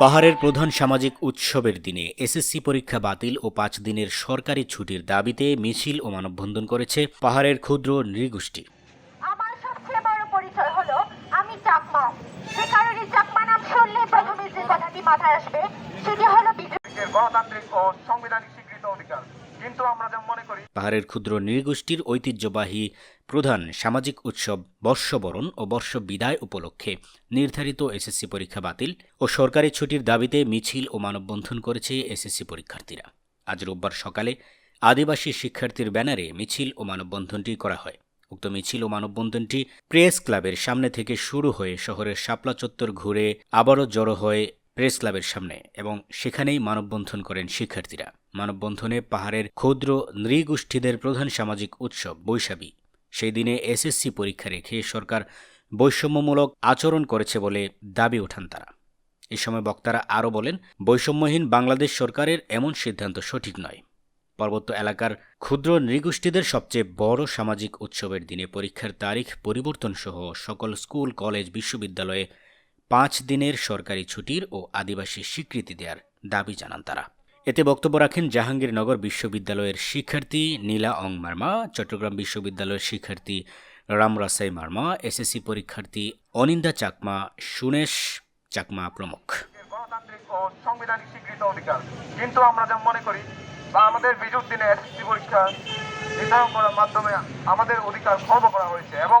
পাহাড়ের প্রধান সামাজিক উৎসবের দিনে এসএসসি পরীক্ষা বাতিল ও পাঁচ দিনের সরকারি ছুটির দাবিতে মিছিল ও মানববন্ধন করেছে পাহাড়ের ক্ষুদ্র নৃগোষ্ঠী। আমার সবচেয়ে বড় পরিচয় হলো আমি চাকমা। যে কারণে চাকমা নাম শুনলে প্রথমে যে কথাটি মাথায় আসবে সেটি হলো গণতান্ত্রিক ও সংবিধানিক স্বীকৃত অধিকার। পাহাড়ের ক্ষুদ্র নৃগোষ্ঠীর ঐতিহ্যবাহী প্রধান সামাজিক উৎসব বর্ষবরণ ও বর্ষ বিদায় উপলক্ষে নির্ধারিত এসএসসি পরীক্ষা বাতিল ও সরকারি ছুটির দাবিতে মিছিল ও মানববন্ধন করেছে এসএসসি পরীক্ষার্থীরা। আজ রোববার সকালে আদিবাসী শিক্ষার্থীর ব্যানারে মিছিল ও মানববন্ধনটি করা হয়। উক্ত মিছিল ও মানববন্ধনটি প্রেস ক্লাবের সামনে থেকে শুরু হয়ে শহরের শাপলা চত্বর ঘুরে আবারও জড়ো হয় প্রেস ক্লাবের সামনে এবং সেখানেই মানববন্ধন করেন শিক্ষার্থীরা। মানববন্ধনে পাহাড়ের ক্ষুদ্র নৃগোষ্ঠীদের প্রধান সামাজিক উৎসব বৈশাখী। সেই দিনে এসএসসি পরীক্ষা রেখে সরকার বৈষম্যমূলক আচরণ করেছে বলে দাবি ওঠান তারা। এ সময় বক্তারা আরও বলেন, বৈষম্যহীন বাংলাদেশ সরকারের এমন সিদ্ধান্ত সঠিক নয়। পার্বত্য এলাকার ক্ষুদ্র নৃগোষ্ঠীদের সবচেয়ে বড় সামাজিক উৎসবের দিনে পরীক্ষার তারিখ পরিবর্তন সহ সকল স্কুল, কলেজ, বিশ্ববিদ্যালয়ে পাঁচ দিনের সরকারি ছুটির ও আদিবাসী স্বীকৃতি দেওয়ার দাবি জানান তারা। এতে বক্তব্য রাখেন জাহাঙ্গীরনগর বিশ্ববিদ্যালয়ের শিক্ষার্থী নীলা অং মার্মা, চট্টগ্রাম বিশ্ববিদ্যালয়ের শিক্ষার্থী রামরাসাই মার্মা, এসএসসি পরীক্ষার্থী অনিন্দা চাকমা, সুনেশ চাকমা প্রমুখ। কিন্তু আমরা যেমন মনে করি, বা আমাদের দিনে এসএসসি পরীক্ষা নির্ধারণ করার মাধ্যমে আমাদের অধিকার খর্ব করা হয়েছে এবং